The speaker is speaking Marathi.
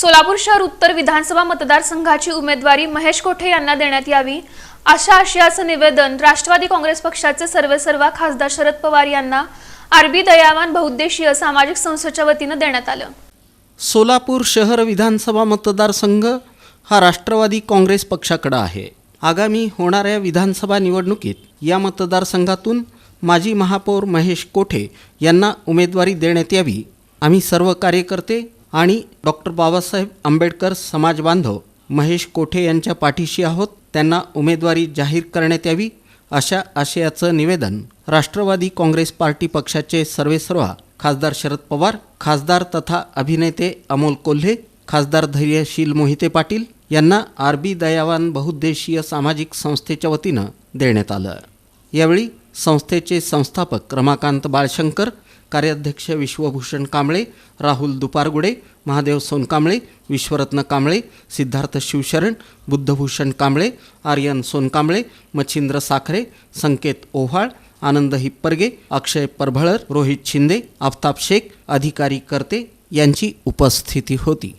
सोलापूर शहर उत्तर विधानसभा मतदारसंघाची उमेदवारी महेश कोठे यांना देण्यात यावी अशा आशयाचं निवेदन राष्ट्रवादी काँग्रेस पक्षाचे सर्वेसर्वा खासदार शरद पवार यांना आरबी दयावान बहुद्देशीय सामाजिक संस्थेच्या वतीनं देण्यात आलं. सोलापूर शहर विधानसभा मतदारसंघ हा राष्ट्रवादी काँग्रेस पक्षाकडे आहे. आगामी होणाऱ्या विधानसभा निवडणुकीत या मतदारसंघातून माजी महापौर महेश कोठे यांना उमेदवारी देण्यात यावी. आम्ही सर्व कार्यकर्ते आणि डॉक्टर बाबासाहेब आंबेडकर समाज बांधव महेश कोठे यांच्या पाठीशी आहोत. त्यांना उमेदवारी जाहीर करण्यात यावी अशा आशयाचं निवेदन राष्ट्रवादी काँग्रेस पार्टी पक्षाचे सर्वेसर्वा खासदार शरद पवार खासदार तथा अभिनेते अमोल कोल्हे खासदार धैर्यशील मोहिते पाटील यांना आर बी दयावान बहुद्देशीय सामाजिक संस्थेच्या वतीनं देण्यात आलं. यावेळी संस्थेचे संस्थापक रमाकांत बाळशंकर कार्याध्यक्ष विश्वभूषण कांबळे राहुल दुपारगुडे महादेव सोनकांबळे विश्वरत्न कांबळे सिद्धार्थ शिवशरण बुद्धभूषण कांबळे आर्यन सोनकांबळे मच्छिंद्र साखरे संकेत ओव्हाळ आनंद हिप्परगे अक्षय परभळर रोहित शिंदे आफताब शेख अधिकारी करते यांची उपस्थिती होती.